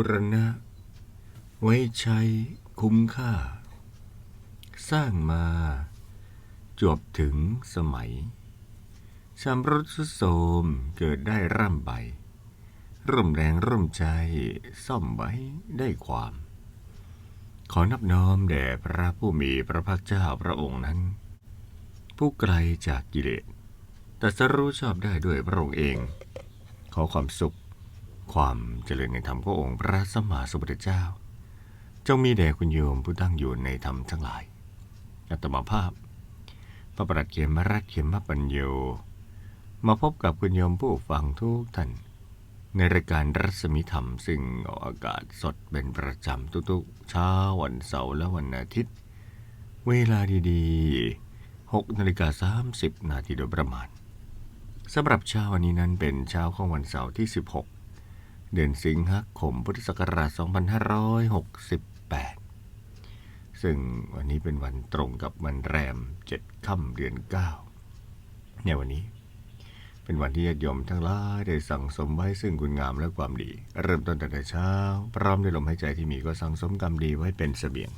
บุรณะ ไว้ใช้คุ้มค่า สร้างมา จวบถึงสมัยชำรุดทรุดโทมเกิดได้ร่ำใบ ร่มแรงร่มใจซ่อมไว้ได้ความ ขอนับน้อมแด่พระผู้มีพระภาคเจ้าพระองค์นั้น ผู้ไกลจากกิเลสแตรัสรู้ชอบได้ด้วยพระองค์เอง ขอความสุข ความเจริญในธรรมขององค์พระสัมมาสัมพุทธเจ้า จงมีแด่คุณโยมผู้ตั้งอยู่ในธรรมทั้งหลาย อัตมาภาพ พระประหลัดเขมรัตเขมปัญโย มาพบกับคุณโยมผู้ฟังทุกท่าน ในรายการรัศมีธรรม ซึ่งออกอากาศสดเป็นประจำทุกๆเช้าวันเสาร์และวันอาทิตย์ เวลาดีๆ6นาฬิกา30 นาทีโดยประมาณสำหรับเช้าวันนี้นั้นเป็นเช้าของวันเสาร์ที่ 16 เดือนสิงหาคมพุทธศักราช 2568 ซึ่งวันนี้เป็นวันตรงกับวันแรม 7 ค่ำเดือน 9 ในวันนี้ เป็นวันที่ญาติโยมทั้งหลายได้สั่งสมไว้ซึ่งคุณงามและความดี เริ่มต้นตั้งแต่เช้า พร้อมด้วยลมหายใจที่มีก็สั่งสมกรรมดีไว้เป็นเสบียง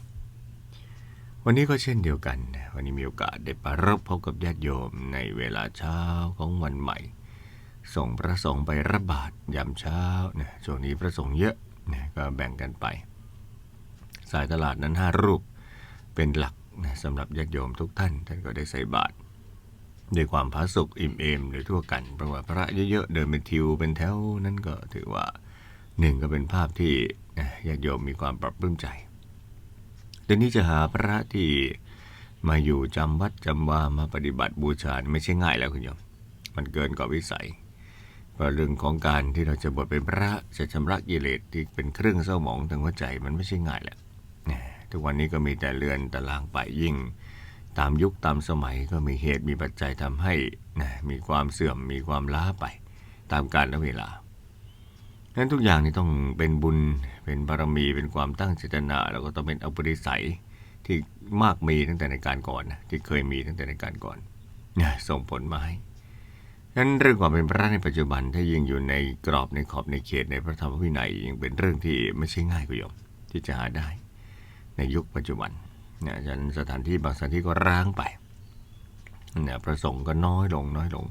วันนี้ก็เช่นเดียวกัน วันนี้มีโอกาสได้ประรบพบกับญาติโยมในเวลาเช้าของวันใหม่ ส่งพระสงฆ์ไปรับบาตรยามเช้านะช่วงนี้พระสงฆ์เยอะนะก็แบ่งกันไป สายตลาดนั้นห้ารูปเป็นหลักนะสำหรับญาติโยมทุกท่าน ท่านก็ได้ใส่บาตรด้วยความผาสุกอิ่มเอมโดยทั่วกันเพราะว่าพระเยอะๆเดินเป็นทิวเป็นแถวนั้นก็ถือว่าหนึ่งก็เป็นภาพที่ญาติโยมมีความปรับปลื้มใจเดี๋ยวนี้จะหาพระที่มาอยู่จำวัดจำวามาปฏิบัติบูชาไม่ใช่ง่ายแล้วคุณโยม มันเกินกว่าวิสัย เราะเรื่องของการที่เราจะบวชเป็นพระจะชำระกิเลสที่เป็นเครื่องเศร้าหมองทางหัวใจมันไม่ใช่ง่ายแหละทุกวันนี้ก็มีแต่เรือนตารางไปยิ่ง ตามยุคตามสมัยก็มีเหตุมีปัจจัยทำให้นะมีความเสื่อมมีความล้าไป ตามกาลและเวลานั้นทุกอย่างนี่ต้องเป็นบุญเป็นบารมีเป็นความตั้งเจตนา แล้วก็ต้องเป็นอุปนิสัยที่มากมีตั้งแต่ในการก่อนนะที่เคยมีตั้งแต่ในการก่อนนะส่งผลมาให้ นั้นเรื่องความเป็นพระในปัจจุบันถ้ายังอยู่ในกรอบในขอบในเขตในพระธรรมวินัยยังเป็นเรื่องที่ไม่ใช่ง่ายกุยมที่จะหาได้ ในยุคปัจจุบันนะฉะนั้นสถานที่บางสถานที่ก็ร้างไปนะประสงค์ก็น้อยลงน้อยลง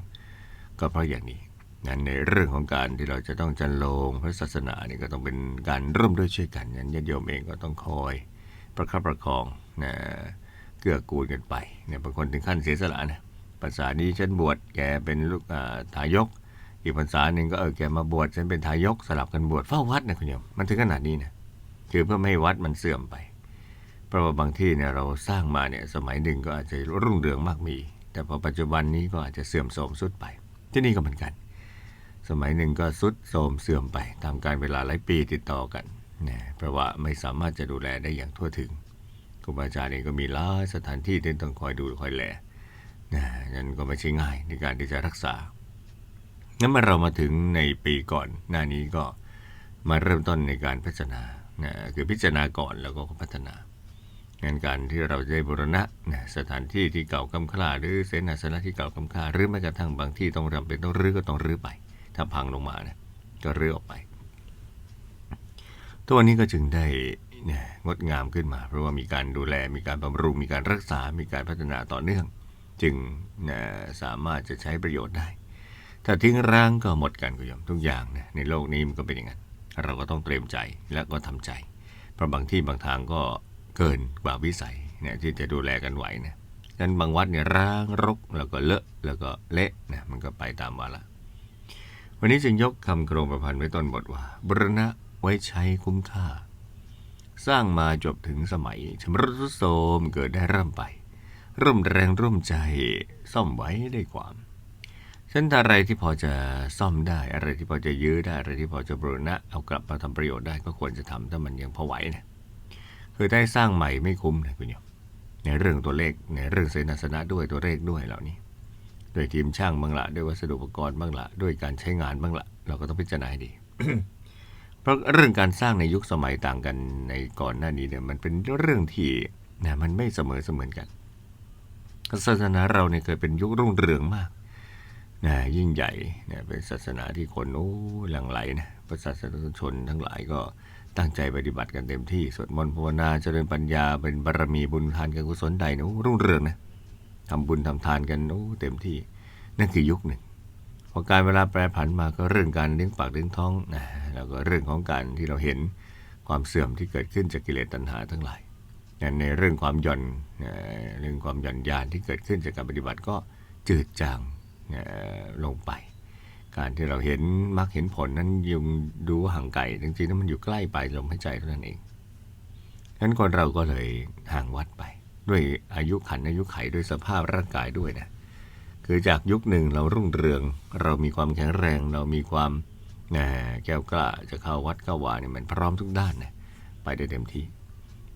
ก็เพราะอย่างนี้นั้นในเรื่องของการที่เราจะต้องจันลงพระศาสนานี่ก็ต้องเป็นการร่วมด้วยช่วยกันนั้นญาติโยมเองก็ต้องคอยประคับประคองนะเกื้อกูลกันไปเนี่ยบางคนถึงขั้นเสียสละนะ ภาษานี้ฉันบวชแกเป็นลูกทายก อีกภาษาหนึ่งก็เออแกมาบวชฉันเป็นทายกสลับกันบวชเฝ้าวัดนะคุณโยมมันถึงขนาดนี้นะคือเพื่อไม่ให้วัดมันเสื่อมไป เพราะว่าบางที่เนี่ยเราสร้างมาเนี่ยสมัยหนึ่งก็อาจจะรุ่งเรืองมากมี แต่พอปัจจุบันนี้ก็อาจจะเสื่อมโทรมสุดไป ที่นี่ก็เหมือนกัน สมัยหนึ่งก็สุดโทรมเสื่อมไป ตามการเวลาหลายปีติดต่อกันนะเพราะว่าไม่สามารถจะดูแลได้อย่างทั่วถึงครูบาอาจารย์เองก็มีหลายสถานที่ที่ต้องคอยดูคอยแล นะนั่นก็ไม่ใช่ง่ายในการที่จะรักษา งั้นเมื่อเรามาถึงในปีก่อนหน้านี้ก็มาเริ่มต้นในการพัฒนานะคือพิจารณาก่อนแล้วก็พัฒนางานการที่เราจะได้บูรณะนะสถานที่ที่เก่าคำคลาหรือเสนาสนะที่เก่าคำคลาหรือแม้กระทั่งบางที่ต้องรำเป็นต้องรื้อก็ต้องรื้อไป ถ้าพังลงมานะก็รื้อออกไปตัวนี้ก็จึงได้งดงามขึ้นมา เพราะว่ามีการดูแลมีการบำรุงมีการรักษา มีการพัฒนาต่อเนื่อง จึงสามารถจะใช้ประโยชน์ได้ ถ้าทิ้งร้างก็หมดกันคุณโยมทุกอย่างนะในโลกนี้มันก็เป็นอย่างนั้น เราก็ต้องเตรียมใจและก็ทำใจ เพราะบางที่บางทางก็เกินกว่าวิสัยเนี่ยที่จะดูแลกันไหวนะนั้นบางวัดเนี่ยร้างรกแล้วก็เลอะแล้วก็เละนะมันก็ไปตามวาระวันนี้จึงยกคำโครงประพันธ์ไว้ต้นบทว่าบรณะไว้ใช้คุ้มค่า สร้างมาจบถึงสมัยชำรุดทรุดโทรมเกิดได้เริ่มไป ร่วมแรงร่วมใจซ่อมไว้ได้ความฉะนันอะไรที่พอจะซ่อมได้ อะไรที่พอจะยื้อได้ อะไรที่พอจะบรณะเอากลับมาทำประโยชน์ได้ก็ควรจะทำถ้ามันยังพอไหวนะคือได้สร้างใหม่ไม่คุ้มนะคุณโยมในเรื่องตัวเลขในเรื่องเสนาสนะด้วยตัวเลขด้วยเหล่านี้ด้วยทีมช่างบ้างละด้วยวัสดุอุปกรณ์บ้างละด้วยการใช้งานบ้างละเราก็ต้องพิจารณาให้ดี เพราะเรื่องการสร้างในยุคสมัยต่างกันในก่อนหน้านี้เนี่ยมันเป็นเรื่องที่นะมันไม่เสมอเสมอนกัน ศาสนาเราเนี่ยเคยเป็นยุครุ่งเรืองมากนะยิ่งใหญ่นะเป็นศาสนาที่คนโอ้หลั่งไหลนะประชาชนทั้งหลายก็ตั้งใจปฏิบัติกันเต็มที่สวดมนต์ภาวนาเจริญปัญญาเป็นบารมีบุญทานกันกุศลใดนะรุ่งเรืองนะทำบุญทำทานกันโอ้เต็มที่นั่นคือยุคหนึ่งพอการเวลาแปรผันมาก็เรื่องการเลี้ยงปากเลี้ยงท้องนะแล้วก็เรื่องของการที่เราเห็นความเสื่อมที่เกิดขึ้นจากกิเลสตัณหาทั้งหลาย ในเรื่องความหย่อนเรื่องความหย่อนยานที่เกิดขึ้นจากการปฏิบัติก็จืดจางลงไป การที่เราเห็นมรรคเห็นผลนั้นยังดูห่างไกลจริงๆนั้นมันอยู่ใกล้ไปลมหายใจเท่านั้นเองฉะนั้นคนเราก็เลยห่างวัดไป ด้วยอายุขันอายุไขด้วยสภาพร่างกายด้วยนะคือจากยุคหนึ่งเรารุ่งเรือง เรามีความแข็งแรง เรามีความแหน่แก้วกล้าจะเข้าวัดเข้าวาเนี่ยมันพร้อมทุกด้านนะไปได้เต็มที่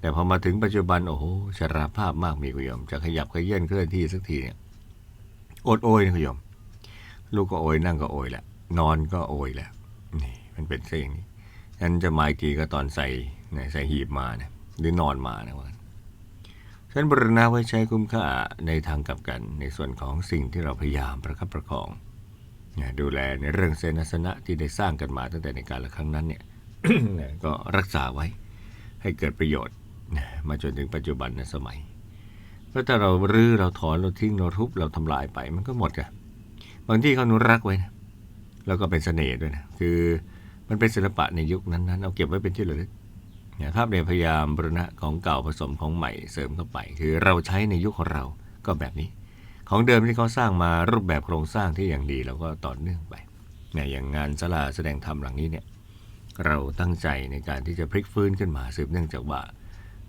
แต่พอมาถึงปัจจุบันโอ้โหชราภาพมากมีกุยม จะขยับขยื่นเคลื่อนที่สักทีเนี่ยอดโอยนะกุยม ลูกก็โอยนั่งก็โอยแหละ นอนก็โอยแหละนี่มันเป็นเช่นอย่างนี้ฉันจะมาอีกทีก็ตอนใส่ใส่หีบมาเนี่ยหรือนอนมานะว่าฉันบรณาไว้ใช้คุ้มค่าในทางกลับกัน ในส่วนของสิ่งที่เราพยายามประคับประคองดูแลในเรื่องเสนาสนะที่ได้สร้างกันมาตั้งแต่ในการละครั้งนั้นเนี่ยก็รักษาไว้ให้เกิดประโยชน์ มาจนถึงปัจจุบันในสมัยเพราะถ้าเรารื้อเราถอนเราทิ้งเราทุบเราทำลายไปมันก็หมดอะบางที่เขานุรักษ์ไว้นะแล้วก็เป็นเสน่ห์ด้วยนะคือมันเป็นศิลปะในยุคนั้นๆเอาเก็บไว้เป็นที่ระลึกเนี่ยภาพในพยายามบรณะของเก่าผสมของใหม่เสริมเข้าไป คือเราใช้ในยุคของเราก็แบบนี้ ของเดิมที่เขาสร้างมารูปแบบโครงสร้างที่อย่างดีเราก็ต่อเนื่องไปเนี่ยอย่างงานสลาแสดงธรรมหลังนี้เนี่ยเราตั้งใจในการที่จะพลิกฟื้นขึ้นมาสืบเนื่องจากว่า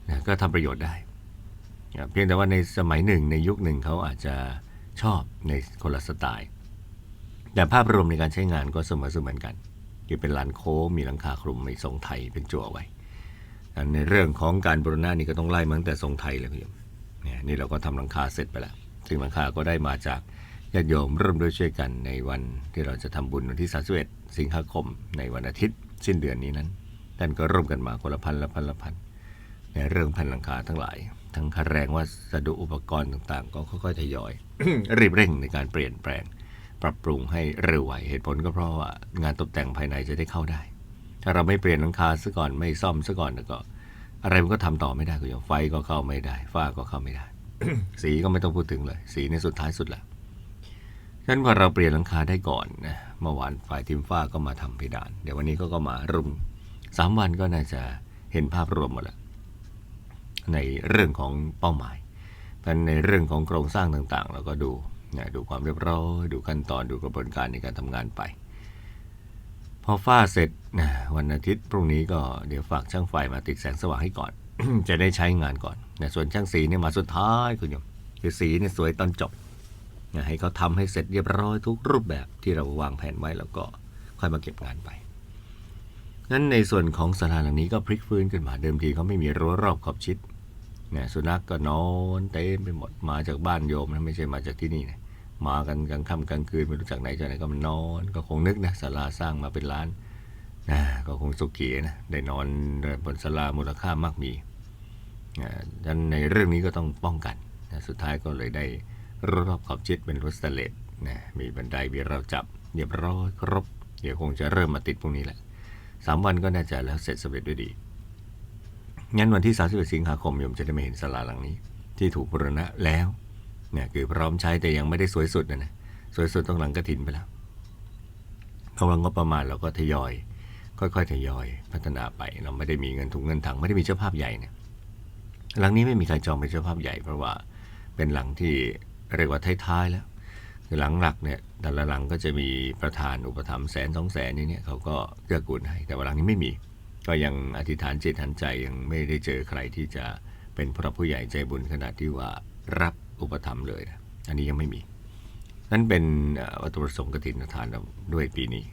นะก็ทำประโยชน์ได้นะเพียงแต่ว่าในสมัยหนึ่งในยุคหนึ่งเขาอาจจะชอบในคนละสไตล์ แต่ภาพรวมในการใช้งานก็เสมอเสมือนกันคือเป็นลานโค้งมีหลังคาคลุมมีทรงไทยเป็นจั่วไว้ ในเรื่องของการบรณะนี่ก็ต้องไล่มาตั้งแต่ทรงไทยเลยพี่โยมเนี่ยนี่เราก็ทำหลังคาเสร็จไปแล้ว ซึ่งหลังคาก็ได้มาจากญาติโยมร่วมด้วยช่วยกันในวันที่เราจะทำบุญวันที่31สิงหาคมในวันอาทิตย์ สิ้นเดือนนี้นั้นท่านก็ร่วมกันมาคนละพันละพันละพัน ในเรื่องแผ่นหลังคาทั้งหลาย ทั้งค่าแรงว่าสดุอุปกรณ์ต่างๆ ก็ค่อยๆทยอย รีบเร่งในการเปลี่ยนแปลง ปรับปรุงให้เร็วไวเหตุผลก็เพราะว่างานตกแต่งภายในจะได้เข้าได้ ถ้าเราไม่เปลี่ยนหลังคาซะก่อนไม่ซ่อมซะก่อนแล้วก็ อะไรมันก็ทำต่อไม่ได้คุณโยมไฟก็เข้าไม่ได้ฝ้าก็เข้าไม่ได้ สีก็ไม่ต้องพูดถึงเลย สีในสุดท้ายสุดแหละฉะนั้นพอเราเปลี่ยนหลังคาได้ก่อนนะเมื่อวานฝ่ายทีมฝ้าก็มาทำเพดาน เดี๋ยววันนี้ก็ก็มารุมสามวันก็น่าจะเห็นภาพรวมหมดแล้ว ในเรื่องของเป้าหมายเพราะฉะนั้นในเรื่องของโครงสร้างต่างๆ เราก็ดูนะดูความเรียบร้อยดูขั้นตอนดูกระบวนการในการทำงานไป พอฝ้าเสร็จนะวันอาทิตย์พรุ่งนี้ก็เดี๋ยวฝากช่างไฟมาติดแสงสว่างให้ก่อน จะได้ใช้งานก่อนนะส่วนช่างสีเนี่ยมาสุดท้ายคุณโยมคือสีเนี่ยสวยตอนจบนะให้เขาทำให้เสร็จเรียบร้อยทุกรูปแบบที่เราวางแผนไว้แล้วก็ค่อยมาเก็บงานไปงั้นในส่วนของศาลาหลังนี้ก็พลิกฟื้นขึ้นมาเดิมทีเขาไม่มีรั้วรอบขอบชิด นะสุนัขกก็นอนเต็มไปหมดมาจากบ้านโยมนะไม่ใช่มาจากที่นี่นะมากันกลางค่ำกลางคืนไม่รู้จากไหนจากไหนก็มันนอนก็คงนึกนะศาลาสร้างมาเป็นล้านนะก็คงสุขีนะได้นอนบนสลามูลค่ามากมีนะดังนั้นในเรื่องนี้ก็ต้องป้องกันนะสุดท้ายก็เลยได้รอบขอบชิดเป็นรถสเตนเลสนะมีบันไดมีเราจับเรียบร้อยครบ เดี๋ยวคงจะเริ่มมาติดพวกนี้แหละสามวันก็น่าจะแล้วเสร็จสำเร็จด้วยดี งั้นวันที่ 31 สิงหาคมโยมจะได้มาเห็นสลาหลังนี้ ที่ถูกบูรณะแล้วเนี่ยคือพร้อมใช้แต่ยังไม่ได้สวยสุดนะนะสวยสุดต้องหลังกระถินไปแล้วเพราะว่างบประมาณเราก็ทยอย ค่อยๆ ทยอย พัฒนาไปเราไม่ได้มีเงินถุงเงินถังไม่ได้มีเจ้าภาพใหญ่เนี่ยหลังนี้ไม่มีใครจองเป็นเจ้าภาพใหญ่เพราะว่าเป็นหลังที่เรียกว่าท้ายๆแล้วคือหลังหลักเนี่ยแต่ละหลังก็จะมีประธานอุปถัมภ์แสนสองแสนนี่เนี่ยเขาก็เกื้อกูลให้แต่ว่าหลังนี้ไม่มี ก็ยังอธิษฐานจิตหันใจยังไม่ได้เจอใครที่จะเป็นพระผู้ใหญ่ใจบุญขนาดที่ว่ารับอุปถัมเลยนะอันนี้ยังไม่มี นั่นเป็นวัตถุประสงค์กฐินทานด้วยปีนี้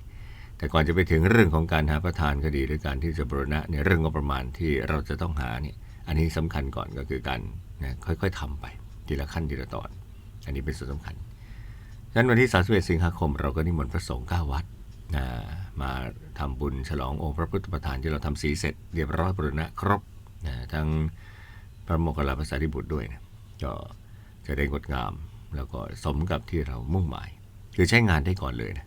แต่ก่อนจะไปถึงเรื่องของการหาประธานก็ดีหรือการที่จะบรณะในยเรื่องงบประมาณที่เราจะต้องหาเนี่ยอันนี้สำคัญก่อนก็คือการนะค่อยๆทำไปทีละขั้นทีละตอน อันนี้เป็นส่วนสำคัญฉะนั้นวันที่ 31 สิงหาคม เราก็นิมนต์พระสงฆ์9วัด นะมาทำบุญฉลององค์พระพุทธประธานที่เราทำสีเสร็จเรียบร้อยบรณะครบนะทั้งพระโมคคัลลาภาษาธิบุตรด้วยนะก็จะได้งดงามแล้วก็สมกับที่เรามุ่งหมาย คือใช้งานได้ก่อนเลยนะ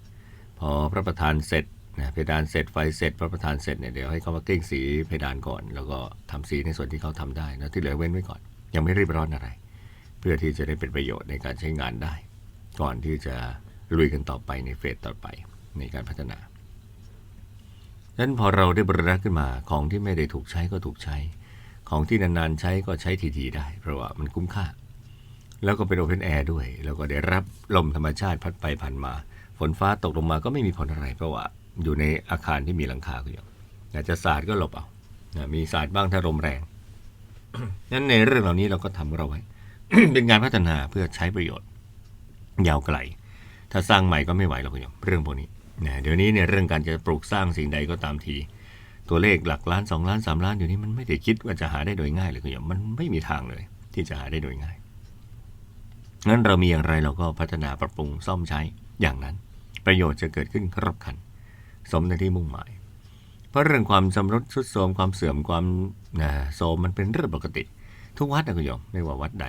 พอพระประธานเสร็จนะเพดานเสร็จไฟเสร็จพระประธานเสร็จเนี่ยเดี๋ยวให้เขามากลิ้งสีเพดานก่อน แล้วก็ทำสีในส่วนที่เขาทำได้แล้วที่เหลือเว้นไว้ก่อน ยังไม่รีบร้อนอะไร เพื่อที่จะได้เป็นประโยชน์ในการใช้งานได้ ก่อนที่จะลุยกันต่อไปในเฟสต่อไป ในการพัฒนาดังนั้นพอเราได้บริรักขึ้นมาของที่ไม่ได้ถูกใช้ก็ถูกใช้ ของที่นานๆใช้ก็ใช้ทีๆได้ เพราะว่ามันคุ้มค่า แล้วก็เป็นโอเพนแอร์ด้วย แล้วก็ได้รับลมธรรมชาติพัดไปผ่านมา ฝนฟ้าตกลงมาก็ไม่มีผลอะไรเพราะว่าอยู่ในอาคารที่มีหลังคาก็อยู่อยากจะสาดก็หลบเอานะมีสาดบ้างถ้าลมแรงนั้นในเรื่องเหล่านี้เราก็ทำเราไว้ เป็นการพัฒนาเพื่อใช้ประโยชน์ ยาวไกล ถ้าสร้างใหม่ก็ไม่ไหวหรอกคุณโยมเรื่องพวกนี้ นะเดี๋ยวนี้เนี่ยเรื่องการจะปลูกสร้างสิ่งใดก็ตามที ตัวเลขหลักล้านสองล้านสามล้านอยู่นี้มันไม่ได้คิดว่าจะหาได้โดยง่ายเลยคุณโยมมันไม่มีทางเลย ที่จะหาได้โดยง่ายงั้นเรามีอย่างไรเราก็พัฒนาปรับปรุงซ่อมใช้อย่างนั้น ประโยชน์จะเกิดขึ้นครบคัน สมในที่มุ่งหมาย เพราะเรื่องความชำรุดทรุดโทรมความเสื่อมความนะโทรมมันเป็นเรื่องปกติ ทุกวัดนะคุณโยมไม่ว่าวัดใด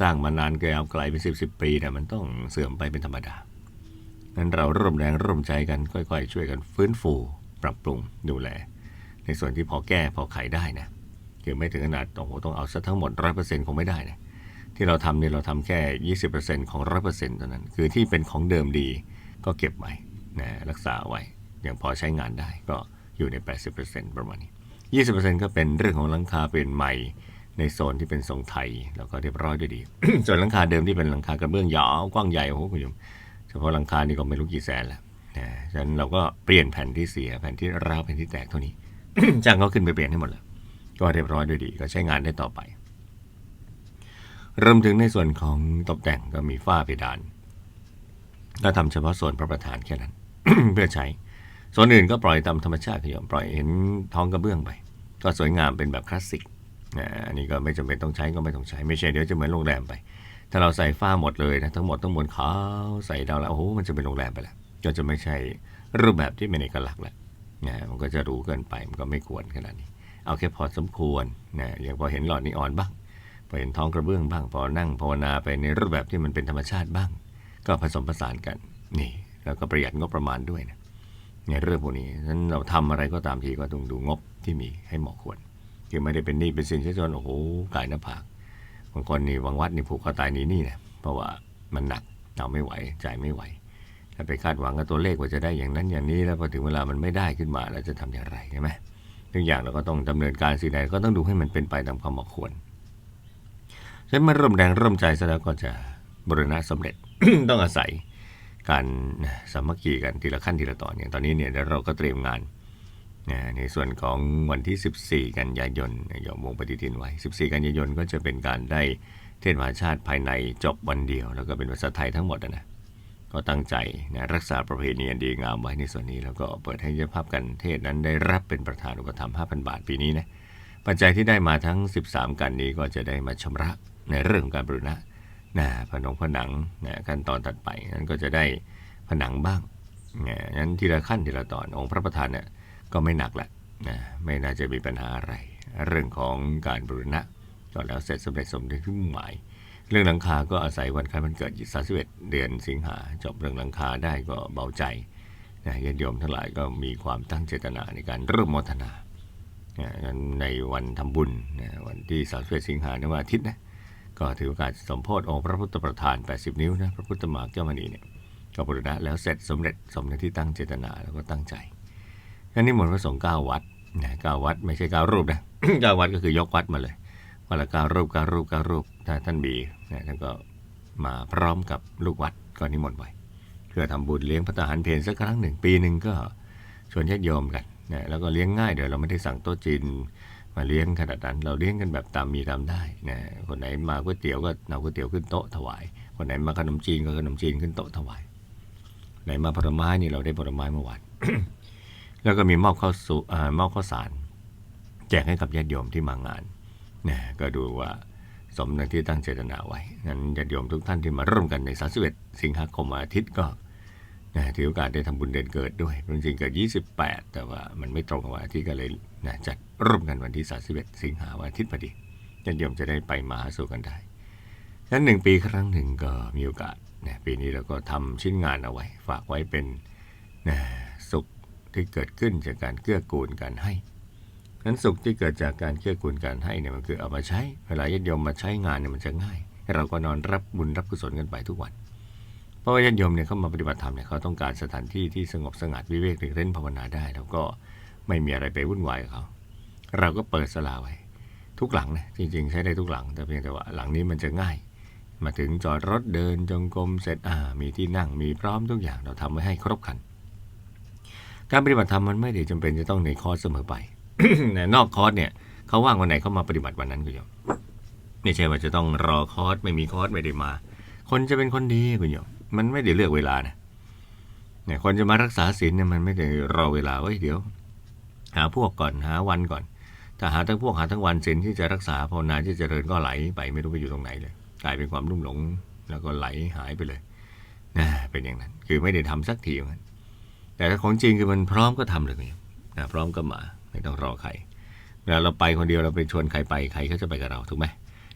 สร้างมานานยาไกลเป็นสิบสิบปีเนี่ยมันต้องเสื่อมไปเป็นธรรมดา งั้นเราร่วมแรงร่วมใจกันค่อยๆ ช่วยกันฟื้นฟู ปรับปรุงดูแล ในส่วนที่พอแก้พอไขได้นะคือไม่ถึงขนาดโอ้โหต้องเอาซะทั้งหมดร้อยเปอร์เซ็นต์คงไม่ได้นะที่เราทำเนี่ยเราทำแค่20%ของ100%เท่านั้น คือที่เป็นของเดิมดีก็เก็บไว้นะรักษาไว้อย่างพอใช้งานได้ก็อยู่ใน 80%ประมาณนี้ 20%ก็เป็นเรื่องของหลังคาเป็นใหม่ในโซนที่เป็นทรงไทย แล้วก็เรียบร้อยด้วยดี ส่วนหลังคาเดิมที่เป็นหลังคากระเบื้องยาวกว้างใหญ่โอ้โหคุณผู้ชม ฉพาะหลังคานี่ก็ไม่รู้กี่แสนแล้วนะฉะนั้นเราก็เปลี่ยนแผ่นที่เสียแผ่นที่ร้าวแผ่นที่แตกเท่านี้ จ้างเขาขึ้นไปเปลี่ยนให้หมดแล้วก็เรียบร้อยด้วยดีก็ใช้งานได้ต่อไปรวมถึงในส่วนของตกแต่งก็มีฝ้าเพดานก็ทำเฉพาะส่วนพระประธานแค่นั้น เพื่อใช้ ส่วนอื่นก็ปล่อยตามธรรมชาติขยมปล่อยเห็นท้องกระเบื้องไป ก็สวยงามเป็นแบบคลาสสิกอันนี้ก็ไม่จำเป็นต้องใช้ก็ไม่ต้องใช้ ไม่ใช่เดี๋ยวจะเหมือนโรงแรมไป ถ้าเราใส่ฝ้าหมดเลยนะทั้งหมดทั้งมวลขาวใส่ดาวแล้วโอ้โหมันจะเป็นโรงแรมไปแล้วก็จะไม่ใช่รูปแบบที่เป็นเอกลักษณ์แล้วนะมันก็จะรูเกินไปมันก็ไม่ควรขนาดนี้ เอาแค่พอสมควรนะอย่างพอเห็นหลอดนีออนบ้างพอเห็นท้องกระเบื้องบ้าง พอนั่งภาวนาไปในรูปแบบที่มันเป็นธรรมชาติบ้าง ก็ผสมผสานกันนี่ แล้วก็ประหยัดงบประมาณด้วยนะในเรื่องพวกนี้ฉะนั้นเราทำอะไรก็ตามทีก็ต้องดูงบที่มีให้เหมาะควรคือไม่ได้เป็นหนี้เป็นสินใช้จนโอ้โหกายหน้าผาก บางคนนี่บางวัดนี่ผูกคอตายหนีหนี่นะเพราะว่ามันหนักเอาไม่ไหวจ่ายไม่ไหวถ้าไปคาดหวังกับตัวเลขว่าจะได้อย่างนั้นอย่างนี้แล้วพอถึงเวลามันไม่ได้ขึ้นมาเราจะทำอย่างไรใช่ไหมทุกอย่างเราก็ต้องดำเนินการสิ่งใดก็ต้องดูให้มันเป็นไปตามความเหมาะควรฉะนั้นเมื่อร่วมแรงร่วมใจซะแล้วก็จะบริณะสำเร็จต้องอาศัยการสามัคคีกันทีละขั้นทีละตอนเนี่ยตอนนี้เนี่ยเราก็เตรียมงาน ในส่วนของวันที่ 14 กันยายนยอมวงปฏิทินไว้ 14 กันยายนก็จะเป็นการได้เทศมหาชาติภายในจบวันเดียว แล้วก็เป็นภาษาไทยทั้งหมดนะก็ตั้งใจนะรักษาประเพณีอันดีงามไว้ในส่วนนี้ แล้วก็เปิดให้เจ้าภาพกันเทศนั้นได้รับเป็นประธานอุปถัมภ์5,000 บาทปีนี้นะปัจจัยที่ได้มาทั้ง 13 กันนี้ก็จะได้มาชำระในเรื่องของการบรุณะนะผนงผนังนะขั้นตอนถัดไปนั้นก็จะได้ผนังบ้างนะนั้นทีละขั้นทีละตอนองค์พระประธานเนี่ย ก็ไม่หนักแหละนะไม่น่าจะมีปัญหาอะไร เรื่องของการบรุณะก็แล้วเสร็จสำเร็จสมดังที่มุ่งหมาย เรื่องหลังคาก็อาศัยวันคล้ายวันเกิด31เดือนสิงหาจบเรื่องหลังคาได้ก็เบาใจนะญาติโยมทั้งหลายก็มีความตั้งเจตนาในการเริ่มมทนาในวันทำบุญวันที่31สิงหาในวันอาทิตย์นะก็ถือโอกาสสมโพธิองค์พระพุทธประธาน 80 นิ้วนะพระพุทธมากเจ้ามณีเนี่ยก็บรณะแล้วเสร็จสมเร็จสมในที่ตั้งเจตนาแล้วก็ตั้งใจ อันนี้หมดพระสงฆ์เก้าวัดนะเก้าวัดไม่ใช่เก้ารูปนะเก้าวัดก็คือยกวัดมาเลยวันละเก้ารูปเก้ารูปเก้ารูปถ้าท่านบีนะท่านก็มาพร้อมกับลูกวัดก็นิมนต์ไว้เพื่อทำบุญเลี้ยงพระทหารเพลสักครั้งหนึ่งปีหนึ่งก็ชวนญาติโยมกันนะแล้วก็เลี้ยงง่ายเดี๋ยวเราไม่ได้สั่งโต๊ะจีนมาเลี้ยงขนาดนั้นเราเลี้ยงกันแบบตามมีตามได้นะคนไหนมาก๋วยเตี๋ยวก็เอาก๋วยเตี๋ยวขึ้นโต๊ะถวาย คนไหนมาขนมจีนก็ขนมจีนขึ้นโต๊ะถวายไหนมาผลไม้นี่เราได้ผลไม้เมื่อวาน แล้วก็มีมอบข้าวสุมอบข้าวสาร แจกให้กับญาติโยมที่มางานนะก็ดูว่าสมดังที่ตั้งเจตนาไว้งั้นญาติโยมทุกท่านที่มาร่วมกันใน 31 สิงหาคมอาทิตย์ก็นะถือโอกาสได้ทำบุญเดือนเกิดด้วยจริงๆเกิด 28 แต่ว่ามันไม่ตรงกับวันอาทิตย์ก็เลยนะจัดร่วมกันวันที่ 31 สิงหาวันอาทิตย์พอดีญาติโยมจะได้ไปมาหาสู่กันได้ฉะนั้นหนึ่งปีครั้งหนึ่งก็มีโอกาสนะปีนี้เราก็ทำชิ้นงานเอาไว้ ฝากไว้เป็นนะ ที่เกิดขึ้นจากการเกื้อกูลการให้นั้นสุขที่เกิดจากการเกื้อกูลการให้เนี่ยมันคือเอามาใช้เวลาญาติโยมมาใช้งานเนี่ยมันจะง่ายเราก็นอนรับบุญรับกุศลกันไปทุกวัน เพราะว่าญาติโยมเนี่ยเขามาปฏิบัติธรรมเนี่ยเขาต้องการสถานที่ที่สงบสงัดวิเวกหรือเล่นภาวนาได้ แล้วก็ไม่มีอะไรไปวุ่นวายเขา เราก็เปิดสลาไว้ ทุกหลังนะจริง ๆ ใช้ได้ทุกหลัง แต่เพียงแต่ว่าหลังนี้มันจะง่าย มาถึงจอดรถเดินจงกรมเสร็จอ่ามีที่นั่งมีพร้อมทุกอย่างเราทำไว้ให้ครบครัน การปฏิบัติธรรมมันไม่ได้จำเป็นจะต้องในคอร์สเสมอไปนอกคอร์สเนี่ยเขาว่างวันไหนเขามาปฏิบัติวันนั้นคุณโยมไม่ใช่ว่าจะต้องรอคอร์สไม่มีคอร์สไม่ได้มา คนจะเป็นคนดีคุณโยมมันไม่ได้เลือกเวลานะเนี่ยคนจะมารักษาศีลเนี่ยมันไม่ได้รอเวลาไว้ยเดี๋ยว หาพวกก่อนหาวันก่อน ถ้าหาทั้งพวกหาทั้งวันศีลที่จะรักษาภาวนาที่จะเจริญก็ไหลไปไม่รู้ไปอยู่ตรงไหนเลย กลายเป็นความรุ่มหลงแล้วก็ไหลหายไปเลยนะเป็นอย่างนั้น คือไม่ได้ทำสักทีมัน แต่ถ้าของจริงคือมันพร้อมก็ทำเลยนะพร้อมก็มาไม่ต้องรอใครเวลาเราไปคนเดียวเราไปชวนใครไปใครเขาจะไปกับเราถูกไหม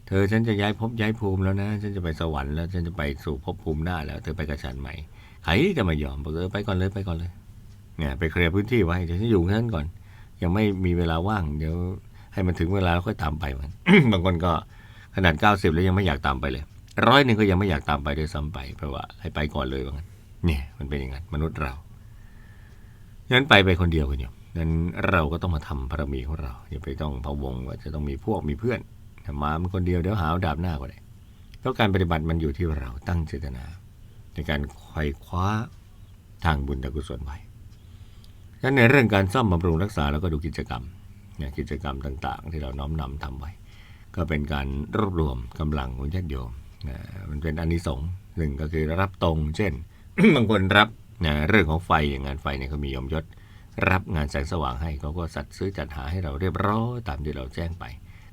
เธอฉันจะย้ายภพย้ายภูมิแล้วนะ ฉันจะไปสวรรค์แล้วฉันจะไปสู่ภพภูมิหน้าแล้ว เธอไปกับฉันไหมใครจะมายอมบอกเออไปก่อนเลยไปก่อนเลยเนี่ยไปเคลียร์พื้นที่ไว้เดี๋ยวฉันอยู่แค่นั้นก่อน ยังไม่มีเวลาว่าง เดี๋ยวให้มันถึงเวลาแล้วค่อยตามไปมันบางคนก็ขนาด90แล้วยังไม่อยากตามไปเลยร้อยหนึ่งก็ยังไม่อยากตามไปด้วยซ้ำไปเพราะว่าให้ไปก่อนเลยว่างั้นเนี่ยมันเป็นอย่างนั้นมนุษย์เรา นั้นไปไปคนเดียวกันอยู่นั้นเราก็ต้องมาทำบารมีของเราอย่าไปต้องพะวงว่าจะต้องมีพวกมีเพื่อนมามันคนเดียวเดี๋ยวหาดาบหน้าก็ได้เพราะการปฏิบัติมันอยู่ที่เราตั้งเจตนา ในการไขว่คว้าทางบุญกุศลไว้ฉะนั้นในเรื่องการซ่อมบำรุงรักษาเราก็ดูกิจกรรมเนี่ยกิจกรรมต่างๆ ที่เราน้อมนำทำไว้ ก็เป็นการรวบรวมกำลังของญาติโยมนะมันเป็นอานิสงส์หนึ่งก็คือรับตรง เช่น บางคนรับ นะเรื่องของไฟอย่างงานไฟเนี่ยเขามียมยศ รับงานแสงสว่างให้เขาก็สัตว์ซื้อจัดหาให้เราเรียบร้อยตามที่เราแจ้งไป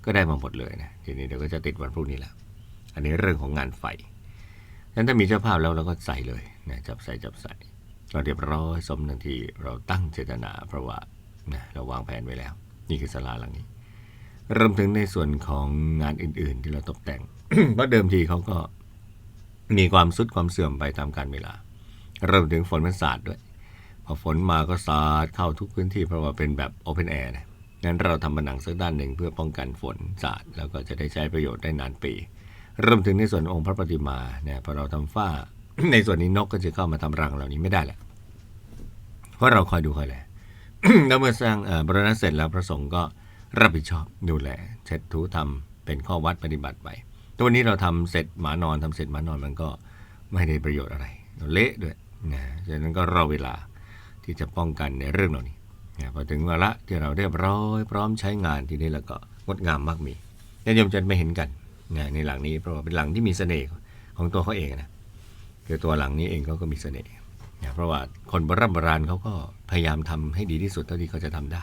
ก็ได้มาหมดเลยนะทีนี้เดี๋ยวก็จะติดวันพรุ่งนี้แล้วอันนี้เรื่องของงานไฟฉะนั้นถ้ามีเจ้าภาพแล้วเราก็ใส่เลยนะจับใส่จับใส่เราเรียบร้อยสมดังที่เราตั้งเจตนาเพราะว่านะเราวางแผนไว้แล้ว นี่คือศาลาหลังนี้เริ่มถึงในส่วนของงานอื่น ๆ ที่เราตกแต่งเพราะเดิมทีเขาก็มีความสุดความเสื่อมไปตามกาลเวลา เริ่มถึงฝนมันสาดด้วย พอฝนมาก็สาดเข้าทุกพื้นที่เพราะว่าเป็นแบบโอเพนแอร์นะงั้นเราทำผนังสักด้านหนึ่งเพื่อป้องกันฝนสาดแล้วก็จะได้ใช้ประโยชน์ได้นานปี เริ่มถึงในส่วนองค์พระปฏิมาเนี่ยพอเราทำฝ้า ในส่วนนี้นกก็จะเข้ามาทำรังเหล่านี้ไม่ได้แหละเพราะเราคอยดูคอยแลแล้วเมื่อสร้างบรณะเสร็จแล้วพระสงฆ์ก็รับผิดชอบดูแลเช็ดถูทำเป็นข้อวัดปฏิบัติไปตัวนี้เราทำเสร็จหมานอนทำเสร็จหมานอนมันก็ไม่ได้ประโยชน์อะไรเละด้วย นะฉะนั้นก็รอเวลาที่จะป้องกันในเรื่องเหล่านี้นะพอถึงเวลาที่เราเรียบร้อยพร้อมใช้งานทีนี้แล้วก็งดงามมากมีญาติโยมจะไม่เห็นกันนะในหลังนี้เพราะว่าเป็นหลังที่มีเสน่ห์ของตัวเขาเองนะคือตัวหลังนี้เองเขาก็มีเสน่ห์นะเพราะว่าคนโบราณโบราณเขาก็พยายามทำให้ดีที่สุดเท่าที่เขาจะทำได้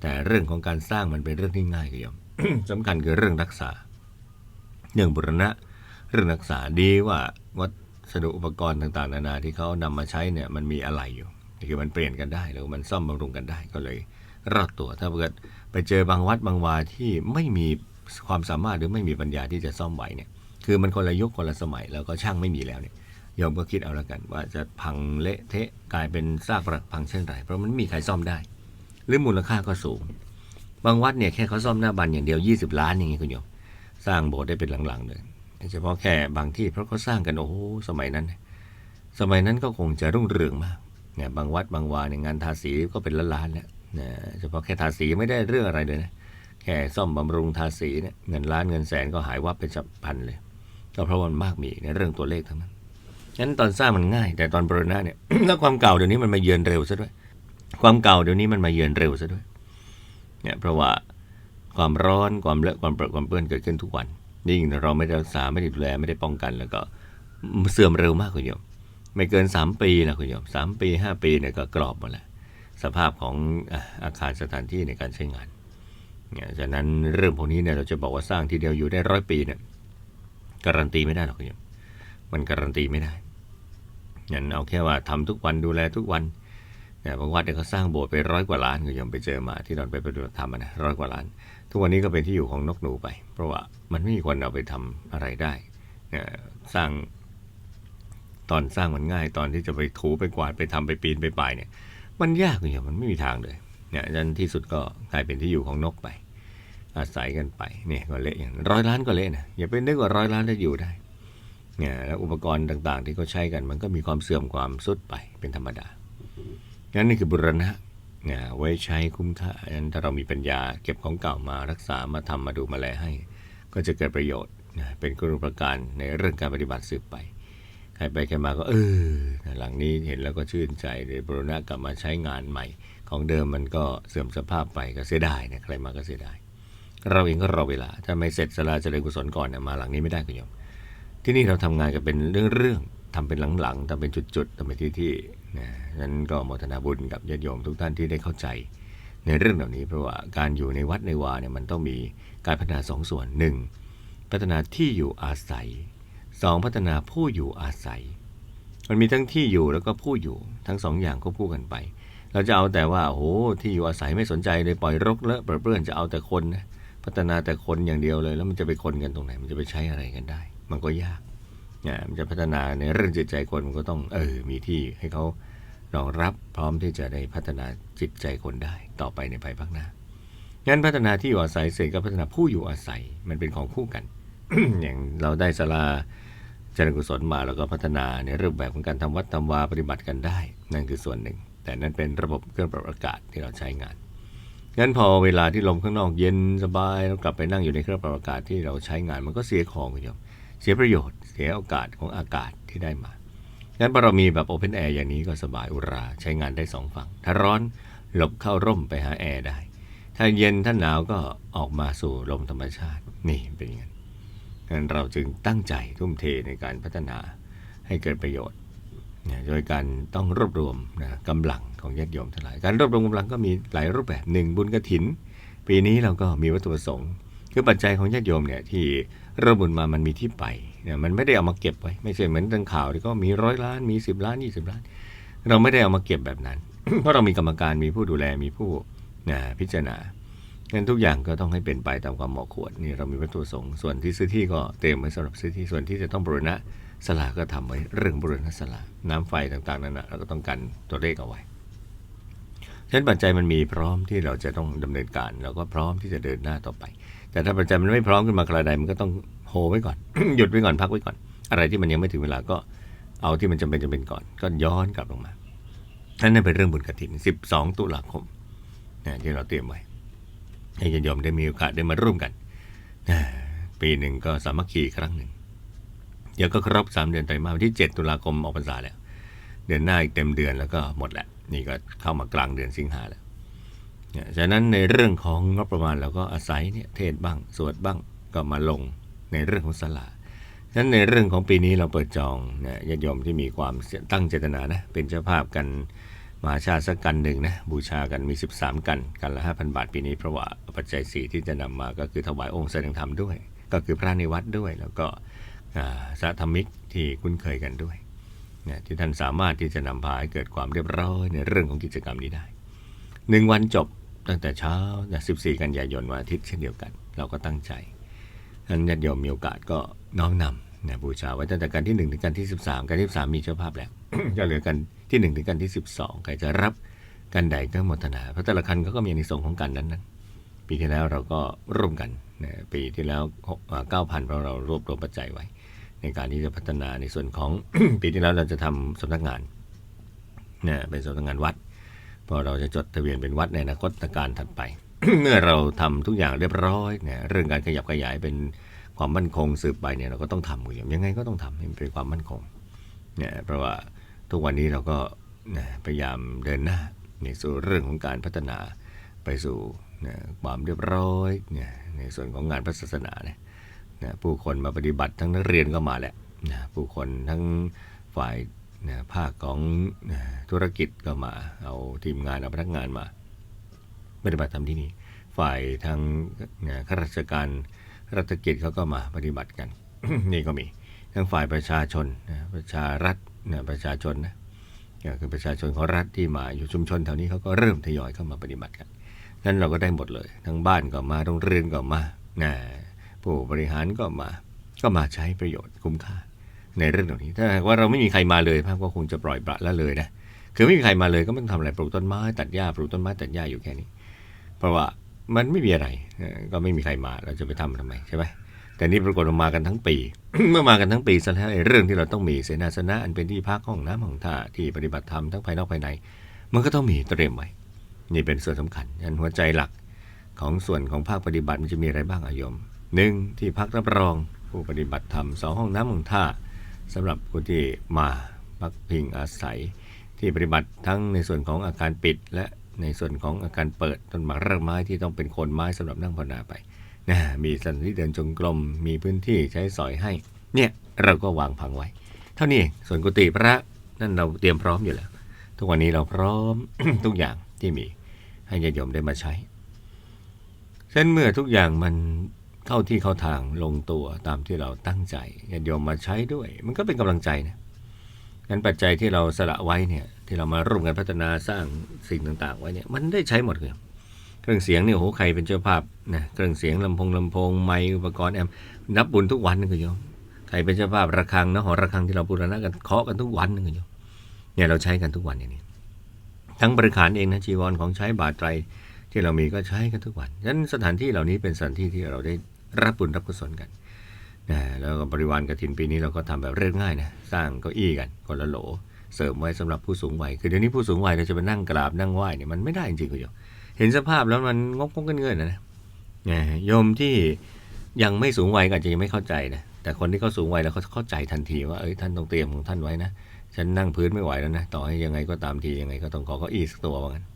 แต่เรื่องของการสร้างมันเป็นเรื่องที่ง่ายกยมสำคัญคือเรื่องรักษา เรื่องบุรณะ เรื่องรักษาดีว่าวัด สดุอุปกรณ์ต่างๆ นานาที่เขานำมาใช้เนี่ยมันมีอะไรอยู่คือมันเปลี่ยนกันได้หรือมันซ่อมบำรุงกันได้ก็เลยรอดตัว ถ้าเกิดไปเจอบางวัดบางวาที่ไม่มีความสามารถหรือไม่มีปัญญาที่จะซ่อมไหวเนี่ยคือมันคนละยุคคนละสมัยแล้วก็ช่างไม่มีแล้วเนี่ยโยมก็คิดเอาละกัน ว่าจะพังเละเทะกลายเป็นซากปรักพังเช่นไรเพราะมันไม่มีใครซ่อมได้ หรือมูลค่าก็สูง บางวัดเนี่ยแค่เขาซ่อมหน้าบันอย่างเดียว 20 ล้านอย่างงี้คุณโยมสร้างโบสถ์ได้เป็นหลังๆเลย เฉพาะแค่บางที่เพราะเขาสร้างกันโอ้โหสมัยนั้น สมัยนั้นก็คงจะรุ่งเรืองมากเนี่ยบางวัดบางวาเนี่ยงานทาสีก็เป็นล้านๆแล้วนะเฉพาะแค่ทาสีไม่ได้เรื่องอะไรเลยนะแค่ซ่อมบำรุงทาสีเนี่ยเงินล้านเงินแสนก็หายวับเป็นจับพันเลยก็เพราะมันมากมีในเรื่องตัวเลขทั้งนั้นงั้นตอนสร้างมันง่าย แต่ตอนบรณะเนี่ยแล้วความเก่าเดี๋ยวนี้มันมาเยือนเร็วซะด้วย ความเก่าเดี๋ยวนี้มันมาเยือนเร็วซะด้วยเนี่ยเพราะว่าความร้อนความเลอะความเปรอะความเปื้อนเกิดขึ้นทุกวัน ยิ่งเราไม่ได้รักษาไม่ได้ดูแลไม่ได้ป้องกัน แล้วก็เสื่อมเร็วมากคุณโยม ไม่เกินสามปีนะคุณโยมสามปีห้าปีเนี่ยก็กรอบหมดแล้วสภาพของอาคารสถานที่ในการใช้งานเนี่ยฉะนั้นเรื่องพวกนี้เนี่ยเราจะบอกว่าสร้างทีเดียวอยู่ได้ร้อยปีเนี่ยการันตีไม่ได้หรอกคุณโยมมันการันตีไม่ได้งั้นเอาแค่ว่าทำทุกวันดูแลทุกวัน นี่ยบางวัดเนี่ยเขาสร้างโบสถ์ไปร้อยกว่าล้านคุณโยมไปเจอมาที่เราไปปฏิบัติธรรมนะร้อยกว่าล้าน ทุกวันนี้ก็เป็นที่อยู่ของนกหนูไป เพราะว่ามันไม่มีคนเอาไปทำอะไรได้เนี่ยสร้างตอนสร้างมันง่าย ตอนที่จะไปถูไปกวาดไปทำไปปีนไปป่ายเนี่ย มันยากอย่างมันไม่มีทางเลยเนี่ยดังนั้นที่สุดก็กลายเป็นที่อยู่ของนกไป อาศัยกันไปเนี่ยก็เละอย่างร้อยล้านก็เละนะอย่าไปนึกว่าร้อยล้านจะอยู่ได้เนี่ยแล้วอุปกรณ์ต่างๆ ที่เขาใช้กันมันก็มีความเสื่อมความสุดไปเป็นธรรมดา งั้นนี่คือบุรณะเนี่ยไว้ใช้คุ้มค่าอันถ้าเรามีปัญญาเก็บของเก่ามารักษามาทำมาดูมาแลให้ ก็จะเกิดประโยชน์นะเป็นคุณูปการในเรื่องการปฏิบัติสืบไป ใครไปใครมาก็เออหลังนี้เห็นแล้วก็ชื่นใจเลยบุรณะกลับมาใช้งานใหม่ ของเดิมมันก็เสื่อมสภาพไปก็เสียดายนะใครมาก็เสียดายเราเองก็รอเวลา ถ้าไม่เสร็จสลาเจริญกุศลก่อนเนี่ยมาหลังนี้ไม่ได้คุณโยม ที่นี่เราทำงานกันเป็นเรื่อง ทำเป็นหลังๆทำเป็นจุดๆทำเป็นที่ๆนะนั้นก็โมทนาบุญกับญาติโยมทุกท่านที่ได้เข้าใจ ในเรื่องเหล่านี้เพราะว่าการอยู่ในวัดในวาเนี่ยมันต้องมีการพัฒนาสองส่วนหนึ่งพัฒนาที่อยู่อาศัยสองพัฒนาผู้อยู่อาศัย มันมีทั้งที่อยู่แล้วก็ผู้อยู่ทั้งสองอย่างควบคู่กันไป เราจะเอาแต่ว่าโอ้โหที่อยู่อาศัยไม่สนใจเลยปล่อยรกเลอะเปื้อนจะเอาแต่คนนะพัฒนาแต่คนอย่างเดียวเลย แล้วมันจะไปคนกันตรงไหน มันจะไปใช้อะไรกันได้ มันก็ยาก เนี่ยมันจะพัฒนาในเรื่องจิตใจคนมันก็ต้องเออมีที่ให้เขารองรับพร้อมที่จะได้พัฒนาจิตใจคนได้ต่อไปในภายภาคหน้างั้นพัฒนาที่อยู่อาศัยเสร็จก็พัฒนาผู้อยู่อาศัยมันเป็นของคู่กัน อย่างเราได้สลาเจริญกุศลมาแล้วก็พัฒนาในรูปแบบของการทำวัดทำวาปฏิบัติกันได้ นั่นคือส่วนหนึ่ง แต่นั่นเป็นระบบเครื่องปรับอากาศที่เราใช้งานงั้นพอเวลาที่ลมข้างนอกเย็นสบายเรากลับไปนั่งอยู่ในเครื่องปรับอากาศที่เราใช้งานมันก็เสียของคุณโยม เสียประโยชน์ เสียโอกาสของอากาศที่ได้มางั้นพอเรามีแบบโอเพนแอร์อย่างนี้ก็สบายอุราใช้งานได้สองฝั่ง ถ้าร้อนหลบเข้าร่มไปหาแอร์ได้ ถ้าเย็นถ้าหนาวก็ออกมาสู่ลมธรรมชาติ นี่เป็นอย่างนั้นงั้นเราจึงตั้งใจทุ่มเทในการพัฒนาให้เกิดประโยชน์นโดยการต้องรวบรวมนะกำลังของญาติโยมทั้งหลาย การรวบรวมกำลังก็มีหลายรูปแบบหนึ่งบุญกระถิน ปีนี้เราก็มีวัตถุประสงค์ คือปัจจัยของญาติโยมเนี่ยที่ รวบบุญมามันมีที่ไปเนี่ยมันไม่ได้เอามาเก็บไว้ ไม่ใช่เหมือนดังข่าวที่ก็มีร้อยล้านมี10ล้าน20ล้าน เราไม่ได้เอามาเก็บแบบนั้น เพราะเรามีกรรมการมีผู้ดูแลมีผู้นะพิจารณางั้นทุกอย่างก็ต้องให้เป็นไปตามความเหมาะควรนี่เรามีวัตถุประสงค์ส่วนที่ซื้อที่ก็เตรียมไว้สำหรับซื้อที่ส่วนที่จะต้องบริณะสลาก็ทำไว้เรื่องบริณะสลาน้ำไฟต่างๆนั่นนะเราก็ต้องกันตัวเลขเอาไว้ฉะนั้นปัจจัยมันมีพร้อมที่เราจะต้องดำเนินการ เราก็พร้อมที่จะเดินหน้าต่อไป แต่ถ้าปัจจัยมันไม่พร้อมขึ้นมากระใดมันก็ต้องโฮไว้ก่อน หยุดไว้ก่อนพักไว้ก่อน อะไรที่มันยังไม่ถึงเวลาก็เอาที่มันจำเป็นจำเป็นก่อน ก็ย้อนกลับลงมานั่นเป็นเรื่องบุญกฐิน 12 ตุลาคมนะที่เราเตรียมไว้ให้ญาติโยมได้มีโอกาสได้มาร่วมกันปีหนึ่งก็สามัคคีครั้งหนึ่ง เดี๋ยวก็ครบสามเดือนไตรมาสที่ 7 ตุลาคมออกพรรษาแล้ว เดือนหน้าอีกเต็มเดือนแล้วก็หมดแหละนี่ก็เข้ามากลางเดือนสิงหาแล้ว เนี่ยฉะนั้นในเรื่องของงบประมาณเราก็อาศัยเนี่ยเทศบ้างสวดบ้างก็มาลงในเรื่องของสลาฉะนั้นในเรื่องของปีนี้เราเปิดจองเนี่ยญาติโยมที่มีความตั้งเจตนานะเป็นเจ้าภาพกันมหาชาติสักกันหนึ่งนะบูชากันมี 13 กันกันละ 5,000 บาทปีนี้เพราะว่าปัจจัยสี่ที่จะนำมาก็คือถวายองค์แสดงธรรมด้วย ก็คือพระในวัดด้วย แล้วก็สาธมิกที่คุ้นเคยกันด้วยเนี่ยที่ท่านสามารถที่จะนำพาให้เกิดความเรียบร้อยในเรื่องของกิจกรรมนี้ได้หนึ่งวันจบ ตั้งแต่เช้านะ14 กันยายนวันอาทิตย์เช่นเดียวกัน เราก็ตั้งใจนั้นญาติโยมมีโอกาสก็น้อมนำนะบูชาไว้ตั้งแต่กันที่1ถึงกันที่ 13กันที่ 13 มีเจ้าภาพแล้วจะเหลือกันที่ 1 ถึงกันที่ 12 ใครจะรับกันใดก็มทนา เพราะแต่ละคันเขาก็มีอนิสงส์ของกันนั้นนั้นปีที่แล้วเราก็ร่วมกันนะปีที่แล้วเก้าพันเพราะเรารวบรวมปัจจัยไว้ ในการที่จะพัฒนาในส่วนของ ปีที่แล้วเราจะทำสำนักงานนะเป็นสำนักงานวัด พอเราจะจดทะเบียนเป็นวัดในอนาคตการถัดไป เมื่อเราทำทุกอย่างเรียบร้อยเนี่ยเรื่องการขยับขยายเป็นความมั่นคงสืบไปเนี่ยเราก็ต้องทำคุณโยมยังไงก็ต้องทำให้มันเป็นความมั่นคงเนี่ยเพราะว่าทุกวันนี้เราก็พยายามเดินหน้าในสู่เรื่องของการพัฒนาไปสู่ความเรียบร้อยเนี่ยในส่วนของงานพระศาสนาเนี่ยผู้คนมาปฏิบัติทั้งนักเรียนก็มาแหละผู้คนทั้งฝ่าย นะภาคของนะธุรกิจก็มา เอาทีมงานเอาพนักงานมาปฏิบัติธรรมที่นี่ ฝ่ายทางข้าราชการรัฐกิจเขาก็มาปฏิบัติกัน นี่ก็มีทั้งฝ่ายประชาชนนะประชารัฐนะประชาชนนะก็คือประชาชนของรัฐที่มาอยู่ชุมชนแถวนี้เขาก็เริ่มทยอยเข้ามาปฏิบัติกันนั้นเราก็ได้หมดเลย ทั้งบ้านก็มาโรงเรียนก็มานะผู้บริหารก็มาก็มาใช้ประโยชน์คุ้มค่า ในเรื่องเหล่านี้ถ้าว่าเราไม่มีใครมาเลยภาพก็คงจะปล่อยปละละเลยนะคือไม่มีใครมาเลยก็ไม่ต้องทำอะไรปลูกต้นไม้ตัดหญ้าปลูกต้นไม้ตัดหญ้าอยู่แค่นี้ เพราะว่ามันไม่มีอะไรก็ไม่มีใครมาเราจะไปทำทำไมใช่ไหมแต่นี่ปรากฏว่ามากันทั้งปี เมื่อมากันทั้งปีซะแล้วไอ้เรื่องที่เราต้องมีเสนาสนะอันเป็นที่พักห้องน้ำห้องท่าที่ปฏิบัติธรรมทั้งภายนอกภายใน มันก็ต้องมีเตรียมไว้นี่เป็นส่วนสำคัญยันหัวใจหลักของส่วนของภาคปฏิบัติมันจะมีอะไรบ้างอะยมหนึ่งที่พักรับรองผู้ปฏิบัติธรรมสองห้องน้ำห้องท่า สำหรับผู้ที่มาพักพิงอาศัย ที่ปฏิบัติทั้งในส่วนของอาการปิด และในส่วนของอาการเปิดต้นหมากรากไม้ที่ต้องเป็นโคนไม้สำหรับนั่งภาวนาไปนะมีสถานที่เดินจงกรมมีพื้นที่ใช้สอยให้ เนี่ยเราก็วางพังไว้ เท่านี้ส่วนกุฏิพระนั่นเราเตรียมพร้อมอยู่แล้ว ทุกวันนี้เราพร้อม ทุกอย่างที่มีให้ญาติโยมได้มาใช้ฉะนั้นเมื่อทุกอย่างมัน เข้าที่เข้าทางลงตัวตามที่เราตั้งใจญาติโยมมาใช้ด้วย มันก็เป็นกำลังใจนะงั้นปัจจัยที่เราสละไว้เนี่ยที่เรามาร่วมกันพัฒนาสร้างสิ่งต่างๆ ไว้เนี่ยมันได้ใช้หมดเลยเครื่องเสียงเนี่ยโอ้โหใครเป็นเจ้าภาพนะเครื่องเสียงลำโพงลำโพงไมค์อุปกรณ์แอมนับบุญทุกวันนึงคุณโยมใครเป็นเจ้าภาพระฆังนะหอระฆังที่เราบูรณะกันเคาะกันทุกวันนึงคุณโยมเนี่ยเราใช้กันทุกวันอย่างนี้ ทั้งบริขารเองนะจีวรของใช้บาทไตรที่เรามีก็ใช้กันทุกวันฉะนั้นสถานที่เหล่านี้เป็นสถานที่ที่เราได้ รับบุญรับกุศลกันนะแล้วก็บริวารกฐินปีนี้เราก็ทำแบบเรียบง่ายนะสร้างเก้าอี้กันคนละโหล เสริมไว้สำหรับผู้สูงวัยคือเดี๋ยวนี้ผู้สูงวัยเราจะไปนั่งกราบนั่งไหว้เนี่ยมันไม่ได้จริงๆคุณโยมเห็นสภาพแล้วมันงกงกเงินๆนะนะนะโยมที่ยังไม่สูงวัยก็อาจจะยังไม่เข้าใจนะแต่คนที่เขาสูงวัยแล้วเขาเข้าใจทันทีว่าเอ้ยท่านต้องเตรียมของท่านไว้นะฉันนั่งพื้นไม่ไหวแล้วนะต่อให้ยังไงก็ตามทียังไงก็ต้องขอเก้าอี้สักตัวว่างั้น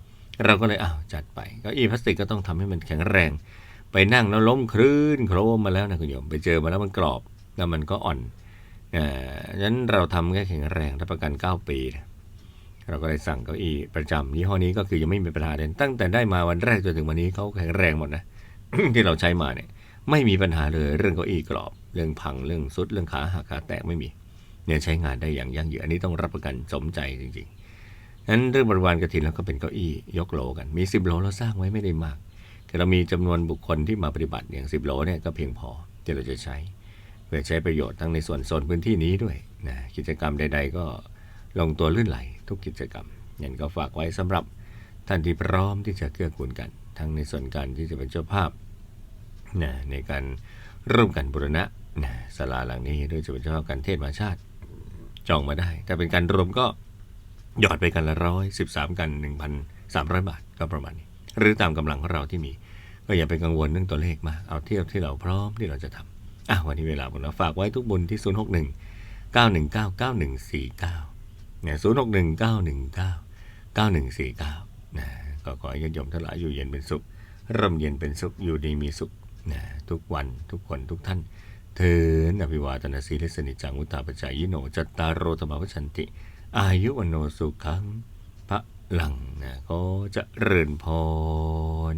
เราก็เลยอ้าวจัดไปเก้าอี้พลาสติกก็ต้องทำให้มันแข็งแรง ไปนั่งแล้วล้มคลื่นโครมมาแล้วนะคุณโยม ไปเจอมาแล้วมันกรอบแล้วมันก็อ่อนอ่าฉะนั้นเราทำแค่แข็งแรงรับประกัน 9 ปีนะเราก็เลยสั่งเก้าอี้ประจำยี่ห้อนี้ก็คือยังไม่มีปัญหาเลยตั้งแต่ได้มาวันแรกจนถึงวันนี้เขาแข็งแรงหมดนะที่เราใช้มาเนี่ยไม่มีปัญหาเลยเรื่องเก้าอี้กรอบ เรื่องพังเรื่องสุดเรื่องขาหักขาแตกไม่มีเนี่ยใช้งานได้อย่างยั่งยืนอันนี้ต้องรับประกันสมใจจริงๆนั้นเรื่องบริวารกฐินเราก็เป็นเก้าอี้ยกโหลกัน มี10โหลเราสร้างไว้ไม่ได้มาก แต่เรามีจำนวนบุคคลที่มาปฏิบัติอย่าง10โหลเนี่ยก็เพียงพอที่เราจะใช้ เพื่อใช้ประโยชน์ทั้งในส่วนโซนพื้นที่นี้ด้วยนะกิจกรรมใด ๆ ก็ลงตัวลื่นไหลทุกกิจกรรมอย่างก็ฝากไว้สำหรับท่านที่พร้อมที่จะเกื้อกูลกัน ทั้งในส่วนการที่จะเป็นเจ้าภาพนะในการร่วมกันบูรณะนะศาลาหลังนี้ด้วยจะเป็นเจ้าภาพการเทศมาชาติจองมาได้ ถ้าเป็นการรวมก็หยอดไปกันละร้อยสิบสามกันหนึ่งพันสามร้อยบาทก็ประมาณนี้ หรือตามกำลังของเราที่มี ก็อย่าไปกังวลเรื่องตัวเลขมากเอาเทียบที่เราพร้อมที่เราจะทำอะวันนี้เวลาผมนะฝากไว้ทุกบุญที่ 0 6 1 9 1 9 9 1 4 9เนี่ย0 6 1 9 1 9 9 1 4 9นะก็ขอให้ญาติโยมทั้งหลายอยู่เย็นเป็นสุขร่มเย็นเป็นสุขอยู่ดีมีสุขนะทุกวันทุกคนทุกท่านเทินอภิวาตนาสีเลสนิจังุตตาปจายโนจัตตารโรธรรมวัชันติ อายุวโนสุขังพระ หลังนะก็จะเริญพร